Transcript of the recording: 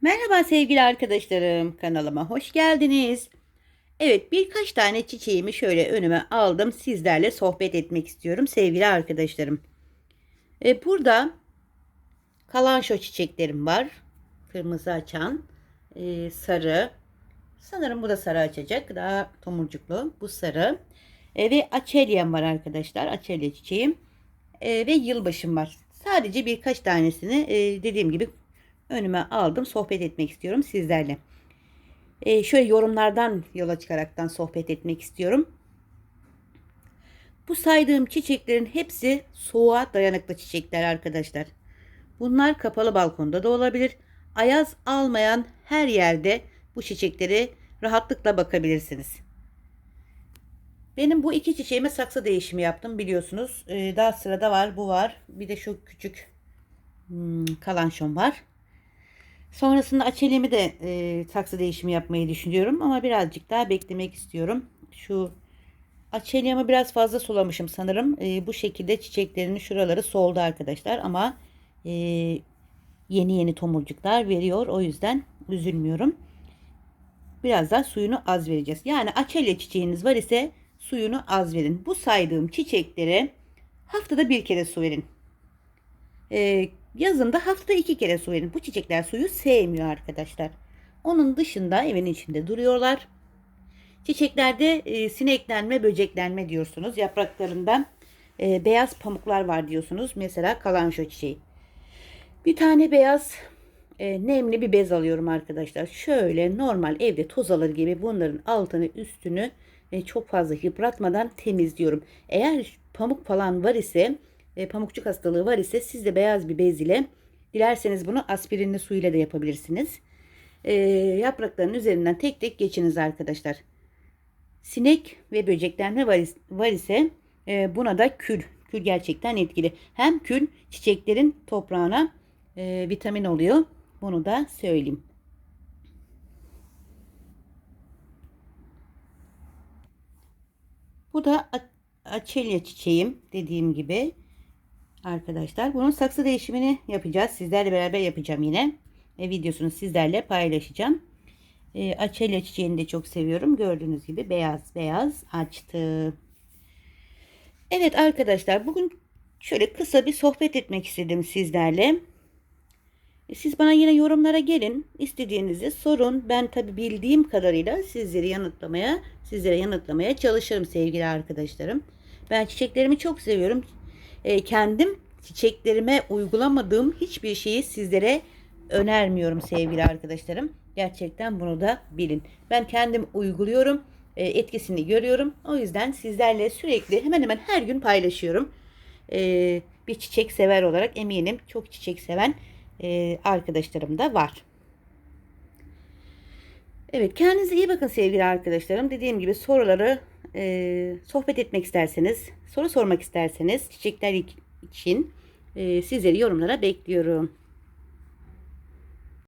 Merhaba sevgili arkadaşlarım. Kanalıma hoş geldiniz. Evet birkaç tane çiçeğimi şöyle önüme aldım. Sizlerle sohbet etmek istiyorum sevgili arkadaşlarım. E, burada kalanşo çiçeklerim var. Kırmızı açan, e, sarı. Sanırım bu da sarı açacak. Daha tomurcuklu. Bu sarı. E, ve açelyem var arkadaşlar. Açelya çiçeğim. E, ve yılbaşım var. Sadece birkaç tanesini e, dediğim gibi önüme aldım. Sohbet etmek istiyorum sizlerle. E, şöyle yorumlardan yola çıkaraktan sohbet etmek istiyorum. Bu saydığım çiçeklerin hepsi soğuğa dayanıklı çiçekler arkadaşlar. Bunlar kapalı balkonda da olabilir. Ayaz almayan her yerde bu çiçekleri rahatlıkla bakabilirsiniz. Benim bu iki çiçeğime saksı değişimi yaptım biliyorsunuz. Ee, daha sırada var bu var. Bir de şu küçük hmm, kalanşon var. Sonrasında açelyemi de e, saksı değişimi yapmayı düşünüyorum ama birazcık daha beklemek istiyorum. Şu açelyemi biraz fazla sulamışım sanırım. E, bu şekilde çiçeklerinin şuraları soldu arkadaşlar ama e, yeni yeni tomurcuklar veriyor. O yüzden üzülmüyorum. Biraz daha suyunu az vereceğiz. Yani açelya çiçeğiniz var ise suyunu az verin. Bu saydığım çiçeklere haftada bir kere su verin. Ee, yazında haftada iki kere su verin. Bu çiçekler suyu sevmiyor arkadaşlar. Onun dışında evin içinde duruyorlar. Çiçeklerde e, sineklenme, böceklenme diyorsunuz. Yapraklarından e, beyaz pamuklar var diyorsunuz. Mesela kalanşo çiçeği. Bir tane beyaz e, nemli bir bez alıyorum arkadaşlar. Şöyle normal evde toz alır gibi bunların altını üstünü e, çok fazla yıpratmadan temizliyorum. Eğer pamuk falan var ise e, pamukçuk hastalığı var ise siz de beyaz bir bez ile dilerseniz bunu aspirinli suyla da yapabilirsiniz. E, yaprakların üzerinden tek tek geçiniz arkadaşlar. Sinek ve böceklenme var, var ise e, buna da kül. Kül gerçekten etkili. Hem kül çiçeklerin toprağına e, vitamin oluyor. Bunu da söyleyeyim. Bu da açelya çiçeğim dediğim gibi. Arkadaşlar bunun saksı değişimini yapacağız. Sizlerle beraber yapacağım yine. E, videosunu sizlerle paylaşacağım. E, açelya çiçeğini de çok seviyorum. Gördüğünüz gibi beyaz beyaz açtı. Evet arkadaşlar bugün şöyle kısa bir sohbet etmek istedim sizlerle. E, Siz bana yine yorumlara gelin. istediğinizi sorun. Ben tabi bildiğim kadarıyla sizleri yanıtlamaya, sizlere yanıtlamaya çalışırım sevgili arkadaşlarım. Ben çiçeklerimi çok seviyorum. E, kendim çiçeklerime uygulamadığım hiçbir şeyi sizlere önermiyorum sevgili arkadaşlarım. Gerçekten bunu da bilin. Ben kendim uyguluyorum. e, etkisini görüyorum. O yüzden sizlerle sürekli hemen hemen her gün paylaşıyorum. E, bir çiçek sever olarak eminim çok çiçek seven arkadaşlarım da var. Evet kendinize iyi bakın sevgili arkadaşlarım. Dediğim gibi soruları e, sohbet etmek isterseniz, soru sormak isterseniz çiçekler için e, sizleri yorumlara bekliyorum.